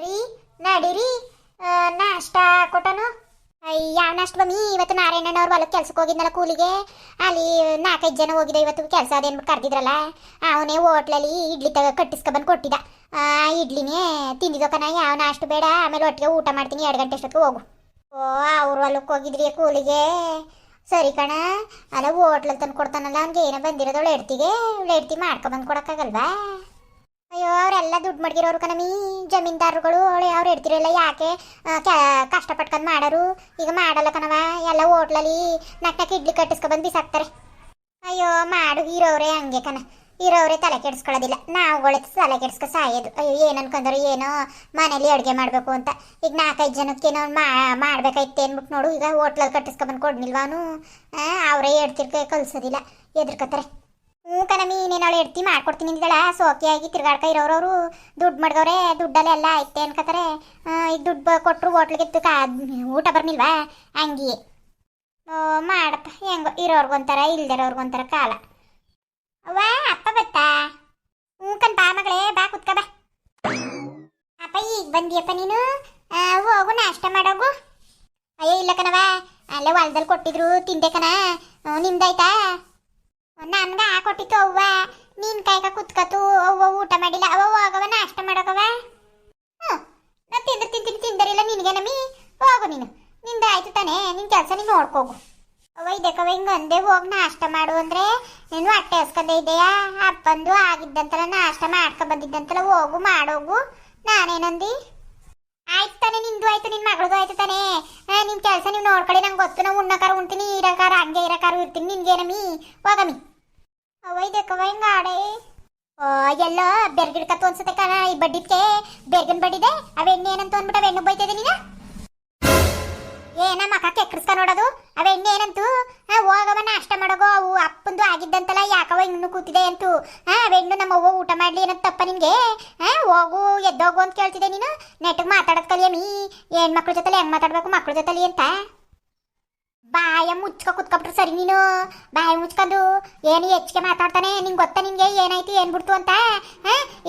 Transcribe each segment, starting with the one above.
ರೀ ನಡೀರಿ ನಾಷ್ಟ ಕೊಟ್ಟನು? ಯಾವ ನಾಷ್ಟ ಬಮ್ಮಿ, ಇವತ್ತು ನಾರಾಯಣನ ಅವ್ರ ಹೊಲಕ್ಕೆ ಕೆಲ್ಸಕ್ಕೆ ಹೋಗಿದ್ನಲ್ಲ ಕೂಲಿಗೆ. ಅಲ್ಲಿ ನಾಲ್ಕೈದು ಜನ ಹೋಗಿದ್ದೆ, ಇವತ್ತು ಕೆಲಸ ಅದೇನ್ಬಿಟ್ಟು ಕರೆದಿದ್ರಲ್ಲ. ಅವನೇ ಹೋಟ್ಲಲ್ಲಿ ಇಡ್ಲಿ ತಗ ಕಟ್ಟಿಸ್ಕೊಬಂದು ಕೊಟ್ಟಿದ್ದ. ಆ, ಇಡ್ಲಿನೇ ತಿಂದಿದ್ದಕ್ಕನ ಯಾವ ನಾಷ್ಟ ಬೇಡ. ಆಮೇಲೆ ಒಟ್ಟಿಗೆ ಊಟ ಮಾಡ್ತೀನಿ, ಎರಡು ಗಂಟೆ ಅಷ್ಟೊತ್ತಿಗೆ ಹೋಗು. ಓ, ಅವ್ರ ಹೊಲಕ್ಕೆ ಹೋಗಿದ್ರಿ ಕೂಲಿಗೆ. ಸರಿ ಕಣ, ಅಲ್ಲ ಹೋಟ್ಲಲ್ಲಿ ತಂದು ಕೊಡ್ತಾನಲ್ಲ, ಅವ್ನಿಗೆ ಏನೋ ಬಂದಿರೋದವಳು ಎಡ್ತಿಗೆ ಎಡ್ತಿ ಮಾಡ್ಕೊಬಂದು ಕೊಡೋಕ್ಕಾಗಲ್ವಾ? ಅಯ್ಯೋ, ಅವರೆಲ್ಲ ದುಡ್ಡು ಮಡ್ಗಿರೋರು ಕಣಮಿ. ಜಮೀನ್ದಾರರುಗಳು, ಅವಳು ಅವ್ರು ಇಡ್ತಿರಲ್ಲ ಯಾಕೆ ಕಷ್ಟಪಟ್ಕೊಂಡು ಮಾಡೋರು? ಈಗ ಮಾಡಲ್ಲ ಕಣವ ಎಲ್ಲ ಹೋಟ್ಲಲ್ಲಿ ನಾಕ್ ನಕ್ ಇಡ್ಲಿ ಕಟ್ಟಿಸ್ಕೊಬಂದು ಬಿಸಾಕ್ತಾರೆ. ಅಯ್ಯೋ, ಮಾಡು, ಇರೋರೇ ಹಂಗೆ ಕಣ. ಇರೋರೇ ತಲೆ ಕೆಡಿಸ್ಕೊಳ್ಳೋದಿಲ್ಲ. ನಾವುಗಳೇ ತಲೆ ಕೆಡಿಸ್ಕೊ ಸಾಯೋದು. ಅಯ್ಯೋ, ಏನು ಅನ್ಕೊಂಡ್ರು, ಏನೋ ಮನೇಲಿ ಅಡುಗೆ ಮಾಡಬೇಕು ಅಂತ. ಈಗ ನಾಲ್ಕೈದು ಜನಕ್ಕೇನೋ ಮಾಡ್ಬೇಕಾಯ್ತು ಅಂದ್ಬಿಟ್ಟು ನೋಡು, ಈಗ ಹೋಟ್ಲಲ್ಲಿ ಕಟ್ಟಿಸ್ಕೊಬಂದು ಕೊಡ್ನಿಲ್ವಾನು? ಅವರೇ ಎಡ್ತಿರ್ಕ ಕಲ್ಸೋದಿಲ್ಲ. ಎದ್ರಕತ್ತಾರೆ. ಹ್ಞೂ ಕಣಮಿ ನೀನು ಅವಳು ಎಡ್ತಿ ಮಾಡ್ಕೊಡ್ತೀನಿ ಅಂದಿದ್ದಾಳ. ಸೋಕಿಯಾಗಿ ತಿರ್ಗಾಡ್ಕ ಇರೋರವರು ದುಡ್ಡು ಮಾಡ್ದವ್ರೆ, ದುಡ್ಡಲ್ಲಿ ಎಲ್ಲ ಐತೆ ಅನ್ಕತಾರೆ ಈಗ ದುಡ್ಡು ಕೊಟ್ಟರು ಹೋಟ್ಲಿಗೆ ಕಾ ಊಟ ಬರ್ನಿಲ್ವಾ ಹಂಗೆ. ಓ, ಮಾಡಪ್ಪ. ಹೆಂಗೋ, ಇರೋರ್ಗೊಂಥರ, ಇಲ್ದಿರೋರ್ಗೊಂಥರ ಕಾಲ. ವಾ ಅಪ್ಪ ಬತ್ತಾ? ಹ್ಞೂ ಕಣ್, ಬಾ ಮಗಳೇ, ಬಾ ಕುತ್ಕ, ಬಾ. ಅಪ್ಪ, ಈಗ ಬಂದಿಯಪ್ಪ ನೀನು? ಹೋಗು, ನಾಷ್ಟ ಮಾಡೋಗು. ಅಯ್ಯೋ, ಇಲ್ಲ ಕಣವಾ ಅಲ್ಲೇ ಹೊಲ್ದಲ್ಲಿ ಕೊಟ್ಟಿದ್ರು ತಿಂದೆ ಕಣ. ನಿಮ್ದಾಯ್ತಾ? ನನ್ಗ ಕೊಟ್ಟಿತ್ತು ಅವ್ವ. ನೀನ್ ಕೈಕ ಕುತ್ಕತು ಅವ್ವ ಊಟ ಮಾಡಿಲ್ಲ, ಅವ್ವ ಹೋಗವ ನಾಷ್ಟ ಮಾಡಕವ ನಾ ತಿಂದ್ರೆ ತಿಂತೀನಿ, ತಿಂದರಿಲ್ಲ ನಿನಗೆ ನಮಿ. ಹೋಗು ನೀನು. ನಿಂದ ಆಯ್ತು ತಾನೇ, ನಿನ್ ಕೆಲಸ ನೀನು ನೋಡ್ಕೋಗು. ಅವ್ವ ಇದಕ್ಕವ ಹಿಂಗ ಅಂದೆ, ಹೋಗಿ ನಾಷ್ಟ ಮಾಡು ಅಂದ್ರೆ. ನೀನು ಹೊಟ್ಟೆ ಹಸ್ಕೊಂಡ ಇದೆಯಾ ಅಪ್ಪಂದು ಆಗಿದ್ದಂತಲ್ಲ ನಾಷ್ಟ ಮಾಡ್ಕೊ ಬಂದಿದ್ದಂತಲ್ಲ ಹೋಗು, ಮಾಡೋಗು. ನಾನೇನಂದಿ ಆಯ್ತು ತಾನೆ, ನಿಂದು ಆಯ್ತು, ನಿನ್ ಮಗಳದು ಆಯ್ತು ತಾನೇ. ನಿಮ್ ಕೆಲಸ ನೀವು ನೋಡ್ಕೊಳ್ಳಿ, ನಂಗೆ ಗೊತ್ತು. ನಾವು ಉಣ್ಣಕಾರ ಉಣ್ತೀನಿ ಇರಕಾರ ಹಂಗೆ ಇರಕಾರ ಇರ್ತೀನಿ. ನಿನ್ಗೇನಮಿ ಹೋಗಮಿ. ಆಡೆ? ಓ ಎಲ್ಲೋ ಬೆರ್ಗಿಡ್ಕತ್ತು ಅನ್ಸುತ್ತೆ ಕಣ, ಈ ಬಡ್ಡಿದ್ಕೆ ಬೆರ್ಗನ್ ಬಡ್ಡಿದೆ ಅವೆಣ್ಣೆ ಏನಂತ ಅಂದ್ಬಿಟ್ಟು ಅವೆಣ್ಣು ಬೈತಿದೆ ನೀನು? ಏನ ಮಕ ಕೆಕ್ಕರಿಸ್ಕ ನೋಡೋದು ಅವೆಣ್ಣೆ ಏನಂತು? ಹೋಗವ ನಾಷ್ಟ ಮಾಡೋಗೋ, ಅವು ಅಪ್ಪಂದು ಆಗಿದ್ದಂತಲ್ಲ ಯಾಕವ ಇನ್ನು ಕೂತಿದೆ ಅಂತು? ಹಾ ಅವೆಣ್ಣು ನಮ್ಮ ಅವ್ವ ಊಟ ಮಾಡ್ಲಿ ಏನಂತ ತಪ್ಪ ನಿನ್ಗೆ ಹಾ ಹೋಗು, ಎದ್ದೋಗು ಅಂತ ಕೇಳ್ತಿದೆ ನೀನು? ನೆಟ್ಟಗ್ ಮಾತಾಡೋದ್ ಕಲಿಯಮಿ ಏನ್ ಮಕ್ಳ ಜೊತೆಲಿ ಹೆಂಗ್ ಮಾತಾಡ್ಬೇಕು ಮಕ್ಳ ಜೊತೆಲಿ ಅಂತ? ಬಾಯ ಮುಚ್ಕೊ ಕುತ್ಕೊಬಿಟ್ರು ಸರಿ ನೀನು? ಬಾಯ ಮುಚ್ಕೊಂಡು ಏನು ಹೆಚ್ಚಿಗೆ ಮಾತಾಡ್ತಾನೆ? ನಿಂಗೆ ಗೊತ್ತಾ ನಿಮಗೆ ಏನಾಯ್ತು, ಏನ್ ಬಿಡ್ತು ಅಂತ?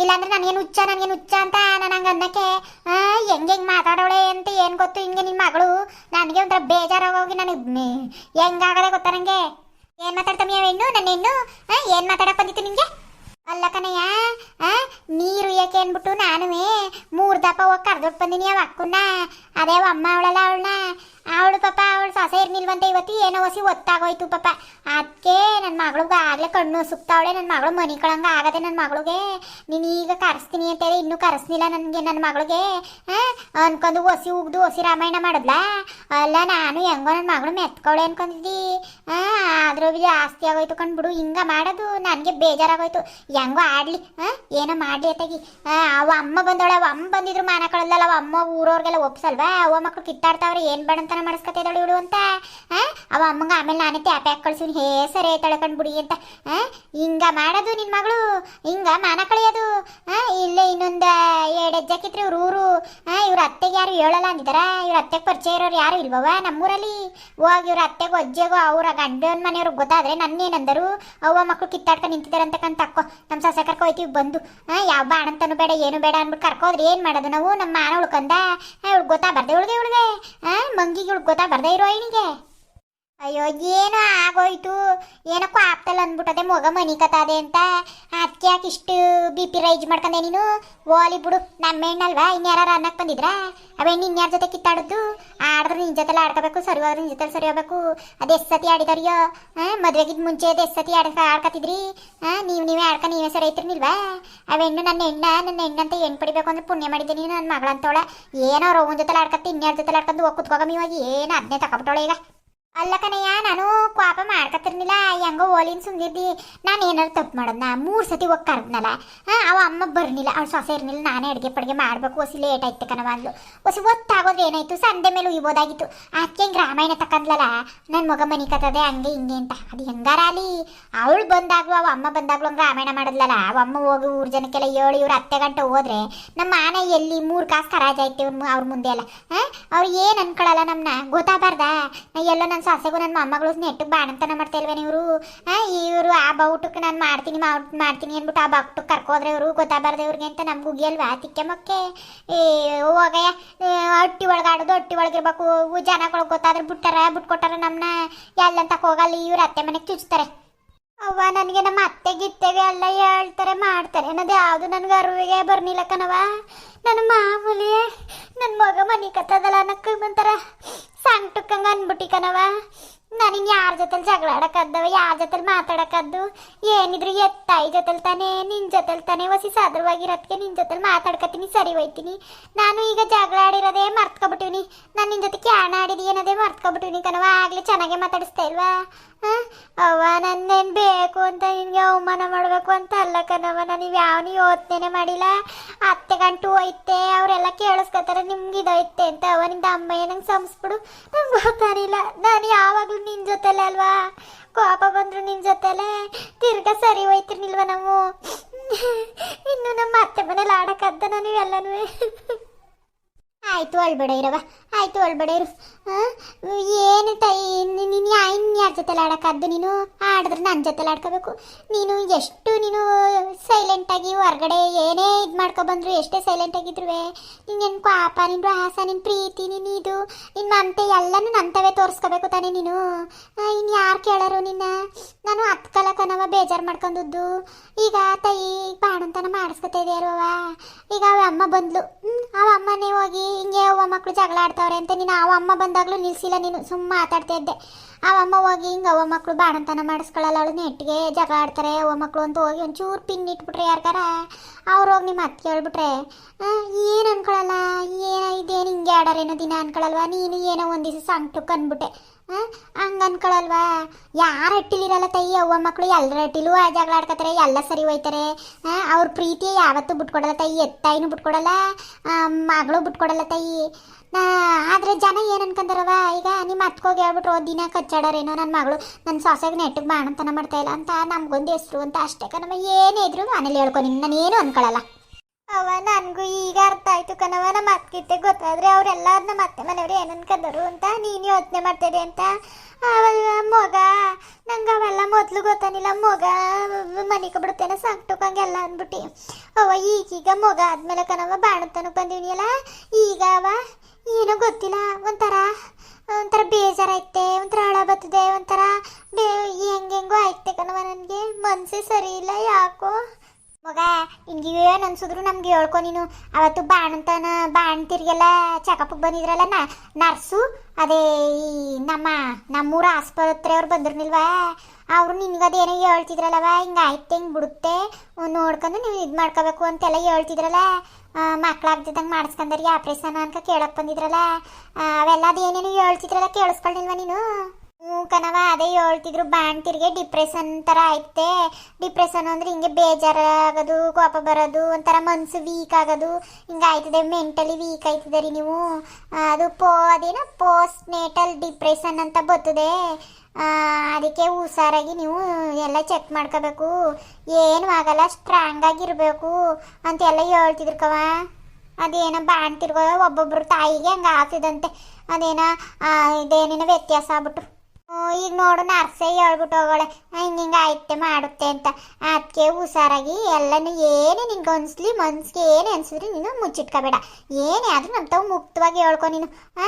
ಇಲ್ಲಾಂದ್ರೆ ನನಗೇನು ಹುಚ್ಚ ನನಗೇನು ಹುಚ್ಚ ಅಂತ ನಾನು ಹಂಗೆ ಅನ್ನಕ್ಕೆ? ಹೆಂಗ್ ಹೆಂಗ್ ಮಾತಾಡೋಳೆ ಅಂತ ಏನು ಗೊತ್ತು ಹಿಂಗೆ ನಿನ್ನ ಮಗಳು? ನನಗೆ ಒಂಥರ ಬೇಜಾರಾಗೋಗಿ ನನಗೆ ಹೆಂಗಾಗದೆ ಗೊತ್ತಾ ನನಗೆ ಏನು ಮಾತಾಡ್ತಾನೆ ಹೆಣ್ಣು, ನನ್ನ ಹೆಣ್ಣು? ಏನು ಮಾತಾಡಕ್ಕೆ ಬಂದಿತ್ತು ನಿಂಗೆ? ಅಲ್ಲ ಕಣಯ್ಯ ನೀರು ಏಕೆ ಅಂದ್ಬಿಟ್ಟು ನಾನು ಮೂರು ದಪ್ಪ ಹೋಗಿ ಕರ್ದೊಟ್ಟು ಬಂದಿನಿ ಅವ ಅಕ್ಕನ್ನ. ಅದೇ ಅಮ್ಮ ಅವಳಲ್ಲ ಅವಳನ್ನ. ಅವಳು ಪಾಪ ಅವಳು ಸೊಸೆ ಇರ್ನಿಲ್ವಂತೆ ಇವತ್ತು ಏನೋ ಹೊಸಿ ಒತ್ತಾಗೋಯ್ತು ಪಾಪ. ಅದಕ್ಕೆ ನನ್ನ ಮಗಳಿಗೆ ಆಗ್ಲೇ ಕಣ್ಣು ಸುಕ್ತಾವಳೆ ನನ್ನ ಮಗಳು ಮನಿ ಕಳಂಗ ಆಗದೆ ನನ್ನ ಮಗಳಿಗೆ. ನೀನೀಗ ಈಗ ಕರೆಸ್ತೀನಿ ಅಂತೇಳಿ ಇನ್ನೂ ಕರೆಸ್ನಿಲ್ಲ ನನಗೆ ನನ್ನ ಮಗಳಿಗೆ. ಅನ್ಕೊಂಡು ಹೊಸಿ ಉಗ್ದು ಹೊಸಿ ರಾಮಾಯಣ ಮಾಡಿದ್ಲ? ಅಲ್ಲ, ನಾನು ಹೆಂಗೋ ನನ್ನ ಮಗಳು ಮೆತ್ಕೊಳೆ ಅನ್ಕೊಂಡಿದ್ದಿ. ಆದ್ರೂ ಜಾಸ್ತಿ ಆಗೋಯ್ತು ಕಂಡ್ಬಿಡು ಹಿಂಗ ಮಾಡೋದು ನನಗೆ ಬೇಜಾರಾಗೋಯ್ತು. ಹೆಂಗೋ ಆಡ್ಲಿ. ಏನೋ ಮಾಡ್ಲಿ ಅತ್ತಾಗಿ. ಅವ ಅಮ್ಮ ಬಂದವಳೆ, ಅವ ಅಮ್ಮ ಬಂದಿದ್ರು ಮಾನ ಕಳಲ್ಲ ಅವ ಅಮ್ಮ ಊರವ್ರಿಗೆಲ್ಲ ಒಪ್ಸಲ್ವಾ? ಅವ ಮಕ್ಳು ಕಿತ್ತಾಡ್ತಾವ್ರೆ, ಏನ್ ಬೇಡಂತನ ಮಾಡಿಸ್ಕೊತಿದ್ದಾಳೆ ಇವಳು ಅಂತ ಅವ ಅಮ್ಮಂಗ ಆಮೇಲೆ ನಾನೇ ಟ್ಯಾಪ್ ಯಾಕೆ ಹೇ ಸರಿ ತಳ್ಕೊಂಡ್ಬಿಡಿ ಅಂತ. ಆ, ಹಿಂಗ ಮಾಡೋದು ನಿನ್ ಮಗಳು? ಹಿಂಗ ಮಾನ ಕಳಿಯೋದು? ಇಲ್ಲೇ ಇನ್ನೊಂದು ಎರಡು ಹೆಜ್ಜಾಕಿತ್ರಿ ಇವ್ರ ಊರು. ಇವ್ರ ಅತ್ತೆಗೆ ಯಾರು ಹೇಳಲ್ಲ ಅಂದಿದಾರ? ಇವ್ರ ಅತ್ತೆಗೆ ಪರಿಚಯ ಇರೋರು ಯಾರು ಇಲ್ವವ ನಮ್ಮೂರಲ್ಲಿ? ಹೋಗಿ ಇವ್ರ ಅತ್ತೆಗೂ ಅಜ್ಜಿಗೂ ಅವರ ಗಂಡನ ಮನೆಯವ್ರಿಗೆ ಗೊತ್ತಾದ್ರೆ ನನ್ನೇನಂದರು? ಅವ್ವ ಮಕ್ಕಳು ಕಿತ್ತಾಡ್ಕೊಂಡು ನಿಂತಿದ್ದಾರೆ ಅಂತ ಕಂತ ತಕ್ಕೋ. ನಮ್ಮ ಸೊಸೆ ಕರ್ಕೊ ಹೋಯ್ತೀವಿ ಬಂದು. ಯಾವ ಬಾಣಂತನೂ ಬೇಡ ಏನು ಬೇಡ ಅಂದ್ಬಿಟ್ಟು ಕರ್ಕೋದ್ರೆ ಏನು ಮಾಡೋದು ನಾವು? ನಮ್ಮ ಮಾನ ಉಳ್ಕೊಂಡ? ಇವಳು ಗೊತ್ತಾ ಬರ್ದೆ ಇವಳಿಗೆ ಇವಳಿಗೆ. ಮಂಗಿಗೆ ಇವಳು ಗೊತ್ತಾ ಬರ್ದೆ ಇರೋ ಇವನಿಗೆ ಅಯ್ಯೋ, ಏನೋ ಆಗೋಯ್ತು. ಏನೋ ಆಗ್ತಲ್ಲ ಅಂದ್ಬಿಟ್ಟದೆ, ಮೊಗ ಮನಿ ಕತಾದೆ ಅಂತ. ಅದಕ್ಕೆ ಯಾಕೆ ಇಷ್ಟು ಬಿ ಪಿ ರೈಜ್ ಮಾಡ್ಕೊಂಡೆ ನೀನು? ಓಲಿ ಬಿಡು ನಮ್ಮ ಹೆಣ್ಣಲ್ವಾ ಇನ್ಯಾರ ಅನ್ನಕ್ಕೆ ಬಂದಿದ್ರಾ? ಅವೇನು ಇನ್ಯಾರ ಜೊತೆ ಕಿತ್ತಾಡದ್ದು? ಆಡಿದ್ರೆ ನಿನ್ನ ಜೊತೆ ಆಡ್ಕೋಬೇಕು ಸರಿ ಹೋದ್ರೆ ನಿನ್ನ ಜೊತೆ ಸರಿ ಹೋಗ್ಬೇಕು ಅದು ಎಷ್ಟು ಸತಿ ಆಡಿದಾರಿಯೋ? ಹಾಂ ಮದುವೆಗಿದ್ ಮುಂಚೆ ಅದು ಎಷ್ಟು ಸತಿ ಆಡ್ಕ ಆಡ್ಕತಿದ್ರಿ ಹಾಂ ನೀವು ನೀವೇ ಆಡ್ಕ, ನೀವೇ ಸರಿ ಐತಿರ್ನಿಲ್ವಾ ಅವೆಣ್ಣು ನನ್ನ ಹೆಣ್ಣ, ನನ್ನ ಹೆಣ್ಣಂತ ಹೆಣ್ಣು ಪಡಿಬೇಕು ಅಂದ್ರೆ ಪುಣ್ಯ ಮಾಡಿದ್ದೀನಿ ನನ್ನ ಮಗಳಂತವಳ. ಏನೋ ರೋಗನ ಜೊತೆ ಆಡ್ಕತ್ತಿ, ಇನ್ಯಾರ ಜೊತೆ ಆಡ್ಕೊಂಡು ಹೋಗಿ ಕುತ್ಕೋಗಮ್ಮ ಇವಾಗ, ಏನು ಅದನ್ನೇ ತಗೊಬಿಟ್ಟವಳೆ ಈಗ? ಅಲ್ಲ ಕಣಯ್ಯ, ನಾನು ಪಾಪ ಮಾಡ್ಕತ್ತಿರ್ನಿಲ್ಲ. ಹೆಂಗೋ ಓಲಿನ ಸುಂದಿದ್ದಿ ನಾನು ಏನಾರು ತಪ್ಪು ಮಾಡೋದ್ನ? ಮೂರು ಸತಿ ಹೋಗಿ ಕರೆದ್ನಲ್ಲ. ಹಾಂ, ಅವ ಅಮ್ಮ ಬರ್ನಿಲ್ಲ. ಅವ್ಳು ಸೊಸೆ ಇರ್ನಿಲ್ಲ. ನಾನೇ ಅಡುಗೆ ಪಡಿಗೆ ಮಾಡಬೇಕು. ಹೊಸಿ ಲೇಟ್ ಆಯ್ತು ಕಣವ ಹೊಸಿ ಒತ್ತಾಗೋದು ಏನಾಯ್ತು? ಸಂಡೆ ಮೇಲೆ ಉಯ್ಬೋದಾಗಿತ್ತು ಆಕೆ ರಾಮಾಯಣ ತಕಂದ್ಲಲ್ಲ? ನನ್ನ ಮಗ ಮನಿ ಕತ್ತದೆ, ಹಂಗೆ ಹಿಂಗೆ ಅಂತ. ಅದು ಹೆಂಗಾರಾಲಿ ಅಲ್ಲಿ? ಅವಳು ಬಂದಾಗ್ಲೂ, ಅವ ಅಮ್ಮ ಬಂದಾಗ್ಲೂ ಹಂಗೆ ರಾಮಾಯಣ ಮಾಡಿದ್ಲಲ್ಲ? ಅವ ಅಮ್ಮ ಹೋಗಿ ಊರು ಜನಕ್ಕೆಲ್ಲ ಏಳು, ಇವ್ರು ಹತ್ತೆ ಗಂಟೆ ಹೋದ್ರೆ ನಮ್ಮ ಆನೆ ಎಲ್ಲಿ ಮೂರು ಕಾಸು ಕರಾಜ್ ಇವ್ರು ಅವ್ರ ಮುಂದೆ ಎಲ್ಲ ಹಾಂ, ಅವ್ರು ಏನು ಅನ್ಕೊಳಲ್ಲ ನಮ್ಮನ್ನ ಗೊತ್ತಾಗಬಾರ್ದಾ? ಎಲ್ಲೋ ನನ್ನ ಸೊಸೆಗೂ ನನ್ನ ಮೊಮ್ಮಗಳು ನೆಟ್ಟಕ್ಕೆ ಬಾಣಂತನ ಮಾಡ್ತಾ ಇವರು ಇವರು ಆ ಬೌಟಕ್ಕೆ ನಾನು ಮಾಡ್ತೀನಿ ಮಾಡ್- ಮಾಡ್ತೀನಿ ಅಂದ್ಬಿಟ್ಟು ಆ ಬಕ್ಟು ಕರ್ಕೋದ್ರೆ ಇವರು ಗೊತ್ತಾಗಬಾರ್ದು ಇವ್ರಿಗೆ ಅಂತ ನಮ್ಗೆ ಉಗಿಯಲ್ವಾ ತಿಕ್ಕೆ ಮಕ್ಕೆ? ಏ ಹೋಗಯ್ಯ. ಒಳಗಾಡೋದು ಹಟ್ಟಿ ಒಳಗಿರಬೇಕು ಆಡೋದು ಹಟ್ಟಿ ಒಳಗಿರ್ಬೇಕು. ಜನಗಳು ಗೊತ್ತಾದ್ರೆ ಬಿಟ್ಟಾರ, ಬಿಟ್ಕೊಟ್ಟಾರ ನಮ್ಮನ್ನ ಎಲ್ಲಂತ ಹೋಗಲ್ಲ, ಇವ್ರ ಅತ್ತೆ ಮನೆಗೆ ಚುಚ್ತಾರೆ. ಅವ್ವ, ನನಗೆ ನಮ್ಮ ಅತ್ತೆ ಗಿತ್ತೆಗೆ ಎಲ್ಲ ಹೇಳ್ತಾರೆ, ಮಾಡ್ತಾರೆ. ಅನ್ನೋದು ಯಾವುದು ನನಗೆ ಅರಿವಿಗೆ ಬರ್ನಿಲ್ಲ ಕಣವ ನನ್ನ ಮಾಮೂಲಿ ನನ್ನ ಮಗ ಮನೆ ಕತ್ತದಲ್ಲ ಅನ್ನಕ್ಕೆ ಬಂತಾರ. ಸಂಕಟಕ್ಕಂಗ ಅನ್ಬಿಟ್ಟಿ ಕಣವ ನಾನಿನ್ ಯಾರ ಜೊತೆಲಿ ಜಗಳ ಆಡಕ್ಕದ್ದವ ಯಾರ ಜೊತೆಲಿ ಮಾತಾಡಕ್ಕದ್ದು ಏನಿದ್ರು ಎತ್ತಾಯಿ ಜೊತೆಲಿ ತಾನೇ, ನಿನ್ ಜೊತೆಲಿ ತಾನೇ ಹೊಸಿ ಸಾದ್ರವಾಗಿರೋದಕ್ಕೆ ನಿನ್ ಜೊತೆಲಿ ಮಾತಾಡ್ಕತೀನಿ ಸರಿ ಹೋಯ್ತೀನಿ. ನಾನು ಈಗ ಜಗಳ ಆಡಿರೋದೇ ನಾನು ನಿನ್ನ ಜೊತೆ ಕ್ಯಾಣ ಆಡಿದಿ ಏನದೇ ಮರ್ತ್ಕೊಬಿಟ್ಟಿವ್ನಿ ಕಣವ ಆಗಲೇ ಚೆನ್ನಾಗೆ ಮಾತಾಡಿಸ್ತಾ ಇಲ್ವಾ? ಅವ್ವ, ನನ್ನೇನು ಬೇಕು ಅಂತ ನಿನಗೆ ಅವಮಾನ ಮಾಡಬೇಕು ಅಂತ ಅಲ್ಲ ಕಣವ ನಾನು ಯಾವನಿ ಯೋಚನೆ ಮಾಡಿಲ್ಲ. ಅತ್ತೆ ಗಂಟು ಹೋಯ್ತೆ ಅವರೆಲ್ಲ ಕೇಳಿಸ್ಕೊತಾರೆ ನಿಮ್ಗೆ ಇದೈತೆ ಅಂತ. ಅವ ನಿಂದ ಅಮ್ಮಯ್ಯ ನಂಗೆ ಸಂಸ್ಬಿಡು. ನಂಗೆ ಗೊತ್ತಾನಿಲ್ಲ ನಾನು ಯಾವಾಗಲೂ ನಿನ್ನ ಜೊತೆಲೆ ಅಲ್ವಾ? ಕೋಪ ಬಂದ್ರು ನಿನ್ನ ಜೊತೆಲೆ. ತಿರ್ಗಾ ಸರಿ ಹೋಯ್ತಿರ್ನಿಲ್ವ ನಾವು? ಇನ್ನು ನಮ್ಮ ಅತ್ತೆ ಮನೇಲಿ ಆಡೋಕ್ಕದ್ದ ನಾನು ಎಲ್ಲನೂ ಆಯ್ತು ಅಳ್ಬೇಡ ಇರವ ಆಯ್ತು ಅಳ್ಬೇಡ ಇರು? ಏನು ತೈ ನೀನು ಇನ್ಯಾರ ಜೊತೆಲಿ ಆಡಕ್ಕದ್ದು ನೀನು? ಆಡಿದ್ರೆ ನನ್ನ ಜೊತೆ ಆಡ್ಕೋಬೇಕು. ನೀನು ಎಷ್ಟು ನೀನು ಸೈಲೆಂಟಾಗಿ ಹೊರಗಡೆ ಏನೇ ಇದು ಮಾಡ್ಕೊ ಬಂದ್ರು ಎಷ್ಟೇ ಸೈಲೆಂಟ್ ಆಗಿದ್ರು ನಿನ್ನ ಪಾಪ ನಿನ್ನ ಆಸೆ ನಿನ್ನ ಪ್ರೀತಿ ನಿನ್ನ ಇದು ನಿನ್ನ ಮಮತೆ ಎಲ್ಲನೂ ನಂತವೇ ತೋರಿಸ್ಕೋಬೇಕು ತಾನೇ ನೀನು? ಇನ್ನು ಯಾರು ಕೇಳರು ನಿನ್ನ? ನಾನು ಹತ್ಕಲ ಕನವ ಬೇಜಾರು ಮಾಡ್ಕೊಂಡದ್ದು. ಈಗ ತಾಯಿ ಬಾಣಂತನ ಮಾಡಿಸ್ಕೊತಾ ಇದೆಯಲ್ವ ಈಗ ಅವ ಅಮ್ಮ ಬಂದ್ಲು. ಅವ ಅಮ್ಮನೇ ಹೋಗಿ ಹಿಂಗೆ ಅವ್ವ ಮಕ್ಕಳು ಜಗಳ ಆಡ್ತಾವ್ರೆ ಅಂತ ನೀನು ಅವ ಅಮ್ಮ ಬಂದಾಗಲೂ ನಿಲ್ಸಿಲ್ಲ ನೀನು, ಸುಮ್ಮ ಮಾತಾಡ್ತಾ ಇದ್ದೆ. ಅವ ಅಮ್ಮ ಹೋಗಿ ಹಿಂಗೆ ಅವ ಮಕ್ಕಳು ಬಾಣಂತನ ಮಾಡಿಸ್ಕೊಳ್ಳಲ್ಲ ಅವಳು ನೆಟ್ಟಿಗೆ ಜಗಳ ಆಡ್ತಾರೆ ಅವ ಮಕ್ಕಳು ಅಂತ ಹೋಗಿ ಒಂಚೂರು ಪಿನ್ ಇಟ್ಬಿಟ್ರೆ ಯಾರ್ಗಾರ? ಅವ್ರು ಹೋಗಿ ನಿಮ್ಮ ಅತ್ತೆ ಹೇಳ್ಬಿಟ್ರೆ ಏನು ಅನ್ಕೊಳ್ಳಲ್ಲ ಏನ ಇದೇನು ಹಿಂಗೆ ಆಡೋರೇನೋ ದಿನ ಅನ್ಕೊಳಲ್ವಾ, ನೀನು ಏನೋ ಒಂದು ದಿವಸ ಸಂಕಟಕ್ಕೆ ಅಂದ್ಬಿಟ್ಟೆ. ಹಂಗೆ ಅನ್ಕೊಳಲ್ವಾ? ಯಾರ ಹಟ್ಟಿಲಿರಲ್ಲ ತಾಯಿ? ಅವ್ವ ಮಕ್ಕಳು ಎಲ್ಲರ ಹಟ್ಟಿಲೂ ಜಗಳ ಆಡ್ಕತಾರೆ ಎಲ್ಲ ಸರಿ ಹೋಯ್ತಾರೆ. ಅವ್ರ ಪ್ರೀತಿ ಯಾವತ್ತೂ ಬಿಟ್ಕೊಡಲ್ಲ ತಾಯಿ ಎತ್ತಾಯಿನೂ ಬಿಟ್ಕೊಡಲ್ಲ ಮಗಳು ಬಿಟ್ಕೊಡಲ್ಲ ತಾಯಿ. ಆದರೆ ಜನ ಏನು ಅನ್ಕೊಂತಾರವ ಈಗ ನಿಮ್ಮ ಅತ್ಕೋಗಿ ಹೇಳ್ಬಿಟ್ರು "ಓ, ದಿನ ಕಚ್ಚಾಡೋರೇನೋ ನನ್ನ ಮಗಳು ನನ್ನ ಸೊಸೆಗೆ ನೆಟ್ಟಿಗೆ ಬಾಣಂತನ ಮಾಡ್ತಾ ಇಲ್ಲ ಅಂತ ನಮ್ಗೊಂದು ಹೆಸ್ರು ಅಂತ ಅಷ್ಟೇ ನಮಗೆ ಏನೇ ಇದ್ರು ಮನೇಲಿ ಹೇಳ್ಕೊ ನಾನು ಏನು ಅನ್ಕೊಳಲ್ಲ. ಅವ ನನಗೂ ಈಗ ಅರ್ಥ ಆಯ್ತು ಕಣವ ನಮ್ಮ ಅತ್ತಿಗೆ ಗೊತ್ತಾದ್ರೆ ಅವರೆಲ್ಲ ನಮ್ಮ ಅತ್ತೆ ಮನೆಯವ್ರು ಏನು ಅಂತ ನೀನು ಯೋಚನೆ ಮಾಡ್ತೇನೆ ಅಂತ. ಅವಾಗ ಮಗ, ನಂಗೆ ಅವೆಲ್ಲ ಮೊದಲು ಗೊತ್ತಾನಿಲ್ಲ ಮೊಗ ಮನಿಕ ಬಿಡುತ್ತೇನೆ ಸಂಕಟಕ್ಕಂಗೆಲ್ಲ ಅಂದ್ಬಿಟ್ಟು. ಅವ ಈಗೀಗ ಮಗ ಆದ್ಮೇಲೆ ಕಣವ ಬಾಣತನಕ್ಕೆ ಬಂದಿವನಿಯಲ್ಲ, ಈಗ ಅವ ಏನು ಗೊತ್ತಿಲ್ಲ. ಒಂಥರ ಒಂಥರ ಬೇಜಾರೈತೆ ಒಂಥರ ಹಳ ಬತ್ತದೆ ಒಂಥರ ಬೇ ಹೆಂಗೆಂಗೋ ಆಯ್ತೆ ಕಣವ ನನಗೆ. ಮನಸ್ಸೇ ಸರಿ ಇಲ್ಲ, ಯಾಕೋ. ಮಗ ಏನು ಅನ್ಸಿದ್ರು ನಮ್ಗೆ ಹೇಳ್ಕೊ ನೀನು. ಅವತ್ತು ಬಾಣಂತನ ಬಾಣ್ತಿರ್ಗೆಲ್ಲ ಚೆಕಪ್ಗೆ ಬಂದಿದ್ರಲ್ಲ ನರ್ಸು, ಅದೇ ಈ ನಮ್ಮ, ನಮ್ಮೂರ ಆಸ್ಪತ್ರೆ ಅವ್ರು ಬಂದಿರ್ನಿಲ್ವಾ? ಅವರು ನಿನ್ಗದೇನೋ ಹೇಳ್ತಿದ್ರಲ್ಲವ, ಹಿಂಗೆ ಆಯ್ತು, ಹಿಂಗೆ ಬಿಡುತ್ತೆ ನೋಡ್ಕೊಂಡು ನೀವು ಇದು ಮಾಡ್ಕೋಬೇಕು ಅಂತೆಲ್ಲ ಹೇಳ್ತಿದ್ರಲ್ಲ? ಮಕ್ಳಾಗ್ದಿದ್ದಂಗೆ ಮಾಡಿಸ್ಕೊಂಡ್ರಿ ಆಪ್ರೇಷನ್ ಅಂತ ಕೇಳಕ್ಕೆ ಬಂದಿದ್ರಲ್ಲ? ಅವೆಲ್ಲ ಅದೇನೇನು ಹೇಳ್ತಿದ್ರಲ್ಲ ಕೇಳಿಸ್ಕೊಳ್ನಿಲ್ವಾ ನೀನು? ಹ್ಞೂ ಅದೇ ಹೇಳ್ತಿದ್ರು. ಬಾಣ್ತಿರ್ಗೆ ಡಿಪ್ರೆಷನ್ ತರ ಐತೆ. ಡಿಪ್ರೆಷನ್ ಅಂದ್ರೆ ಹಿಂಗೆ ಬೇಜಾರಾಗೋದು ಕೋಪ ಬರೋದು ಒಂಥರ ಮನ್ಸು ವೀಕ್ ಆಗೋದು. ಹಿಂಗ ಆಯ್ತದೆ ಮೆಂಟಲಿ ವೀಕ್ ಆಯ್ತದೆ ರೀ ನೀವು. ಅದು ಪೋ ಅದೇನೋ ಪೋಸ್ಟ್ ನೇಟಲ್ ಡಿಪ್ರೆಷನ್ ಅಂತ ಬರ್ತದೆ. ಅದಕ್ಕೆ ಹುಷಾರಾಗಿ ನೀವು ಎಲ್ಲ ಚೆಕ್ ಮಾಡ್ಕೋಬೇಕು. ಏನು ಆಗಲ್ಲ ಸ್ಟ್ರಾಂಗ್ ಆಗಿರ್ಬೇಕು ಅಂತ ಎಲ್ಲ ಹೇಳ್ತಿದ್ರು ಕವ ಅದೇನೋ ಬಾಣ್ತಿರ್ಗೋ ಒಬ್ಬೊಬ್ರು ತಾಯಿಗೆ ಹಂಗೆ ಆಗ್ತಿದಂತೆ. ಅದೇನೋ ಇದೇನೇನೋ ವ್ಯತ್ಯಾಸ ಆಗ್ಬಿಟ್ಟು. ಹ್ಮ್, ಈಗ ನೋಡು ನರ್ಸೆ ಹೇಳ್ಬಿಟ್ಟು ಹೋಗೋಳೆ. ಹಿಂಗೆ ಹಿಂಗೆ ಆಯ್ತೆ ಮಾಡುತ್ತೆ ಅಂತ. ಅದಕ್ಕೆ ಹುಷಾರಾಗಿ ಎಲ್ಲನೂ ಏನೇ ನಿನ್ಗೆ ಅನ್ಸ್ಲಿ ಮನ್ಸಿಗೆ ಏನೇ ಅನ್ಸಿದ್ರೆ ನೀನು ಮುಚ್ಚಿಟ್ಕೋಬೇಡ. ಏನೇ ಆದರೂ ನಮ್ಮ ತಾವು ಮುಕ್ತವಾಗಿ ಹೇಳ್ಕೊ ನೀನು.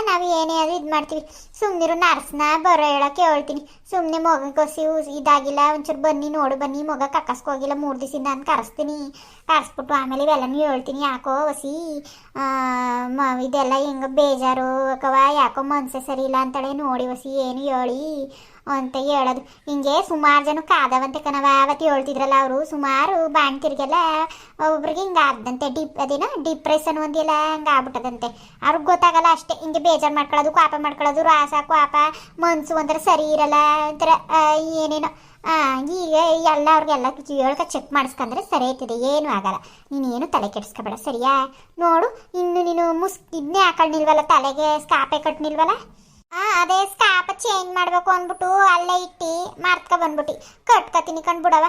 ನಾವು ಏನೇ ಆದರೂ ಇದು ಮಾಡ್ತೀವಿ. ಸುಮ್ಮನಿರು ನರ್ಸ್ನ ಬರೋ ಹೇಳೋಕ್ಕೆ ಹೇಳ್ತೀನಿ. ಸುಮ್ಮನೆ ಮೊಗಕ್ಕೋಸಿ ಇದಾಗಿಲ್ಲ, ಒಂಚೂರು ಬನ್ನಿ ನೋಡು, ಬನ್ನಿ ಮಗ ಕಕ್ಕಸ್ಕೋಗಿಲ್ಲ ಮೂರು ದಿವಸದಿಂದ ಅಂತ ಕರೆಸ್ತೀನಿ. ಕರೆಸ್ಬಿಟ್ಟು ಆಮೇಲೆ ಇವೆಲ್ಲನೂ ಹೇಳ್ತೀನಿ. ಯಾಕೋ ಹೊಸಿ ಇದೆಲ್ಲ ಹೆಂಗ ಬೇಜಾರು ಅಥವಾ ಯಾಕೋ ಮನಸ್ಸೇ ಸರಿ ಇಲ್ಲ ಅಂತಳೆ ನೋಡಿ ಹೊಸಿ ಏನು ಹೇಳಿ. ಅಂತ ಹೇಳೋದು. ಹಿಂಗೆ ಸುಮಾರು ಜನ ಕಾದವಂತೆ ಕಣವ ಅವತ್ತು ಹೇಳ್ತಿದ್ರಲ್ಲ ಅವರು ಸುಮಾರು ಬಾಣ್ತಿರ್ಗೆಲ್ಲ ಒಬ್ರಿಗೆ ಹಿಂಗೆ ಆದಂತೆ ಡಿಪ್ ಅದೇನೋ ಡಿಪ್ರೆಷನ್ ಒಂದಿಲ್ಲ ಹಂಗೆ ಆಗ್ಬಿಟ್ಟದಂತೆ. ಅವ್ರಿಗೆ ಗೊತ್ತಾಗಲ್ಲ ಅಷ್ಟೇ ಹಿಂಗೆ ಬೇಜಾರು ಮಾಡ್ಕೊಳ್ಳೋದು ಕೋಪ ಮಾಡ್ಕೊಳ್ಳೋದು ರಾಸ ಕ್ವಾಪ ಮನ್ಸು ಒಂಥರ ಸರಿ ಇರಲ್ಲ ಆ, ಏನೇನೋ. ಈಗ ಎಲ್ಲ ಅವ್ರಿಗೆಲ್ಲ ಹೇಳ್ಕ ಚೆಕ್ ಮಾಡಿಸ್ಕೊಂಡ್ರೆ ಸರಿ ಆಯ್ತದೆ ಏನೂ ಆಗಲ್ಲ. ನೀನೇನು ತಲೆ ಕೆಡಿಸ್ಕೋಬೇಡ ಸರಿಯಾ? ನೋಡು ಇನ್ನು ನೀನು ಮುಸ್ ಇದನ್ನೇ ಹಾಕೊಳ್ನಿಲ್ವಲ್ಲ ತಲೆಗೆ ಸ್ಕಾಪೆ ಕಟ್ನಿಲ್ವಲ್ಲ? ಆ, ಅದೇ ಸ್ಕಾಪ ಚೇಂಜ್ ಮಾಡಬೇಕು ಅಂದ್ಬಿಟ್ಟು ಅಲ್ಲೇ ಇಟ್ಟು ಮಾರ್ತ್ಕ ಬಂದ್ಬಿಟ್ಟು. ಕಟ್ಕೊತೀನಿ ಕಂಡ್ಬಿಡವ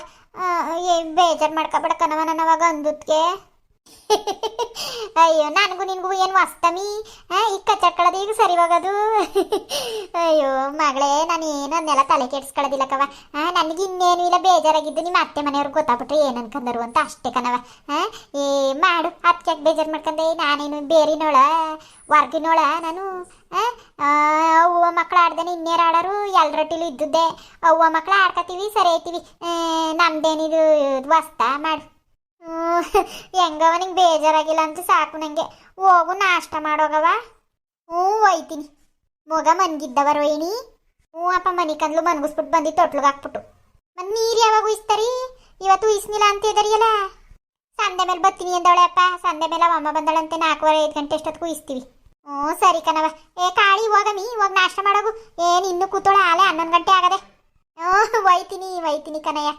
ಬೇಜಾರು ಮಾಡ್ಕೊಬೇಡ ಕಣವ ನನವಾಗ ಅಂದದ್ಕೆ. ಅಯ್ಯೋ, ನನಗೂ ನಿನಗೂ ಏನು ವಸ್ತಮಿ? ಈಗ ಕಚ್ಚಡ್ಕೊಳ್ಳೋದು ಈಗ ಸರಿ ಹೋಗೋದು? ಅಯ್ಯೋ, ಮಗಳೇ, ನಾನು ಏನು ಅದನ್ನೆಲ್ಲ ತಲೆ ಕೆಡಿಸ್ಕೊಳ್ಳೋದಿಲ್ಲಕ್ಕವ. ನನಗೆ ಇನ್ನೇನು ಇಲ್ಲ, ಬೇಜಾರಾಗಿದ್ದು ನಿಮ್ಮ ಅತ್ತೆ ಮನೆಯವ್ರಿಗೆ ಗೊತ್ತಾಗ್ಬಿಟ್ರೆ ಏನು ಅನ್ಕಂದರು ಅಂತ ಅಷ್ಟೇ ಕಣವ. ಏ, ಮಾಡು ಅದಕ್ಕೆ ಬೇಜಾರು ಮಾಡ್ಕೊಂಡೆ ನಾನೇನು ಬೇರಿನೋಳ, ವರ್ಗಿನೋಳ, ನಾನು ಅವ್ವ ಮಕ್ಳು ಆಡ್ದೇನೆ ಇನ್ನೇರು ಆಡೋರು ಎಲ್ರೊಟ್ಟಿಲು ಇದ್ದದ್ದೇ. ಅವ್ವ ಮಕ್ಳು ಆಡ್ಕತೀವಿ ಸರಿ ಐತಿವಿ. ನಮ್ದೇನಿದು ವಸ್ತ, ಮಾಡು. ಹೆಂಗವ ನಿಂಗೆ ಬೇಜಾರಾಗಿಲ್ಲ ಅಂತ ಸಾಕು ನನಗೆ ಹೋಗು, ನಾಷ್ಟ ಮಾಡೋಗವ. ಹ್ಞೂ ಒಯ್ತೀನಿ ಮಗ ಮನ್ಗಿದ್ದವ ರೋಹಿಣಿ. ಹ್ಞೂ, ಅಪ್ಪ ಮನಿ ಕಂದ್ಲು ಮನ್ಗಿಸ್ಬಿಟ್ಟು ಬಂದು ತೊಟ್ಲಿಗೆ ಹಾಕ್ಬಿಟ್ಟು. ಮತ್ತೆ ನೀರು ಯಾವಾಗ ಉಯಿಸ್ತಾರಿ? ಇವತ್ತು ಉಯಿಸ್ನಿಲ್ಲ ಅಂತ ಇದಾರಿಯಲ್ಲ ಸಂದೆ ಮೇಲೆ ಬರ್ತೀನಿ ಅಂದವಳೆ ಅಪ್ಪ. ಸಂದೆ ಮೇಲೆ ಅಮ್ಮ ಬಂದಳಂತೆ, ನಾಲ್ಕೂವರೆ, ಐದು ಗಂಟೆ ಅಷ್ಟೊತ್ತಿಗೆ ಉಯಿಸ್ತೀವಿ. ಹ್ಞೂ, ಸರಿ ಕಣವ ಏ, ಕಾಳಿ ನೀ ಇವಾಗ ನಾಷ್ಟ ಮಾಡೋಗು. ಏನು, ಇನ್ನೂ ಕೂತೋಳ ಆಲೆ ಹನ್ನೊಂದು ಗಂಟೆ ಆಗದೆ. ಹ್ಞೂ ಒಯ್ತೀನಿ ಒಯ್ತೀನಿ ಕಣಯ್ಯ.